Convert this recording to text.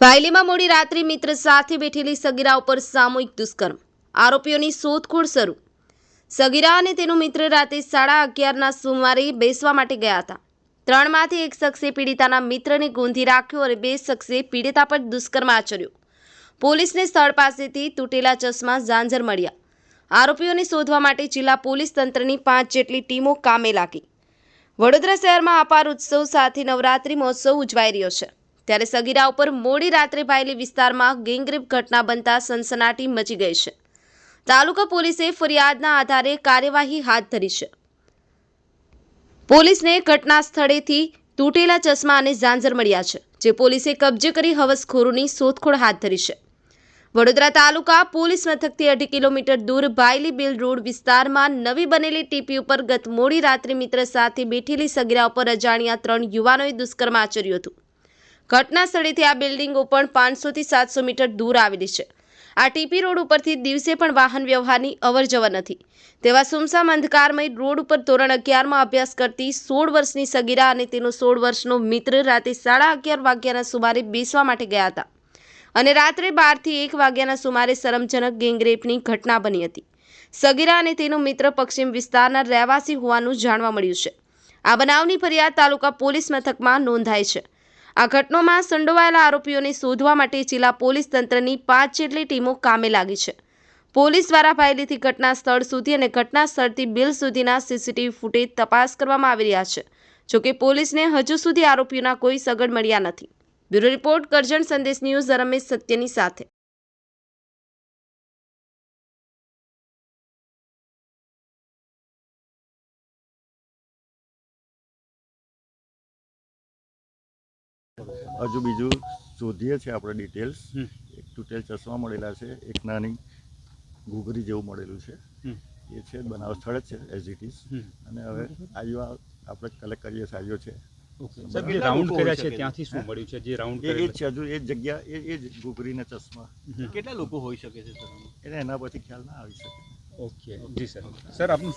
વાયલીમાં મોડી રાત્રે મિત્ર સાથે બેઠેલી સગીરા ઉપર સામૂહિક દુષ્કર્મ. આરોપીઓની શોધખોળ શરૂ. સગીરા અને તેનો મિત્ર રાતે સાડા અગિયારના સોમવારે બેસવા માટે ગયા હતા. ત્રણમાંથી એક શખ્સે પીડિતાના મિત્રને ગૂંધી રાખ્યો અને બે શખ્સે પીડિતા પર દુષ્કર્મ આચર્યો. પોલીસને સ્થળ પાસેથી તૂટેલા ચશ્મા ઝાંઝર મળ્યા. આરોપીઓને શોધવા માટે જિલ્લા પોલીસ તંત્રની પાંચ જેટલી ટીમો કામે લાગી. વડોદરા શહેરમાં અપાર ઉત્સવ સાથે નવરાત્રી મહોત્સવ ઉજવાઈ રહ્યો છે. ત્યારે સગીરા ઉપર મોડી રાત્રે ભાયલી વિસ્તારમાં ગેંગરેપ ઘટના બનતા સનસનાટી મચી ગઈ છે. તાલુકા પોલીસે ફરિયાદના આધારે કાર્યવાહી હાથ ધરી છે. પોલીસને ઘટના સ્થળેથી તૂટેલા ચશ્મા અને ઝાંઝર મળ્યા છે, જે પોલીસે કબજે કરી હવસખોરોની શોધખોળ હાથ ધરી છે. વડોદરા તાલુકા પોલીસ મથકથી અઢી કિલોમીટર દૂર ભાયલી બિલ રોડ વિસ્તારમાં નવી બનેલી ટીપી ઉપર ગત મોડી રાત્રે મિત્ર સાથે બેઠેલી સગીરા ઉપર અજાણ્યા ત્રણ યુવાનોએ દુષ્કર્મ આચર્યું હતું. ઘટના સ્થળેથી આ બિલ્ડિંગો પણ પાંચસોથી સાતસો મીટર દૂર આવેલી છે. આ ટીપી રોડ ઉપરથી દિવસે પણ વાહન વ્યવહારની અવરજવર નથી. તેવા સુમસામ અંધકારમય રોડ ઉપર ધોરણ અગિયારમાં અભ્યાસ કરતી સોળ વર્ષની સગીરા અને તેનો સોળ વર્ષનો મિત્ર રાતે સાડા અગિયાર વાગ્યાના સુમારે બેસવા માટે ગયા હતા. અને રાત્રે બારથી એક વાગ્યાના સુમારે શરમજનક ગેંગરેપની ઘટના બની હતી. સગીરા અને તેનો મિત્ર પશ્ચિમ વિસ્તારના રહેવાસી હોવાનું જાણવા મળ્યું છે. આ બનાવની ફરિયાદ તાલુકા પોલીસ મથકમાં નોંધાઈ છે. આ ઘટનામાં સંડોવાયેલા આરોપીઓને શોધવા માટે જિલ્લા પોલીસ તંત્રની પાંચ જેટલી ટીમો કામે લાગી છે. પોલીસ દ્વારા ફાયલીથી ઘટના સ્થળ સુધી અને ઘટના સ્થળથી બિલ સુધીના સીસીટીવી ફૂટેજ તપાસ કરવામાં આવી રહ્યા છે. જોકે પોલીસને હજુ સુધી આરોપીઓના કોઈ સગડ મળ્યા નથી. બ્યુરો રિપોર્ટ કરજણ સંદેશ ન્યૂઝ રમેશ સત્યની સાથે. હજુ બીજું શોધીએ છીએ આપણે ડિટેલ્સ એક તૂટેલ ચશ્મા મળેલા છે એક નાની ઘૂઘરી જેવું મળેલું છે. એ છે બનાવ સ્થળ જ છે એઝ ઇટ ઇઝ અને હવે આઈઓ આપણે કલેક્ટ કરીએ છીએ આઈઓ છે. રાઉન્ડ કર્યા છે ત્યાંથી શું મળ્યું છે જે રાઉન્ડ એ જ છે? હજુ એ જગ્યા એ એ જ ઘૂઘરીને ચશ્મા. કેટલા લોકો હોઈ શકે છે એટલે એના પરથી ખ્યાલ ના આવી શકે. ઓકે. જી સર. સર આપનું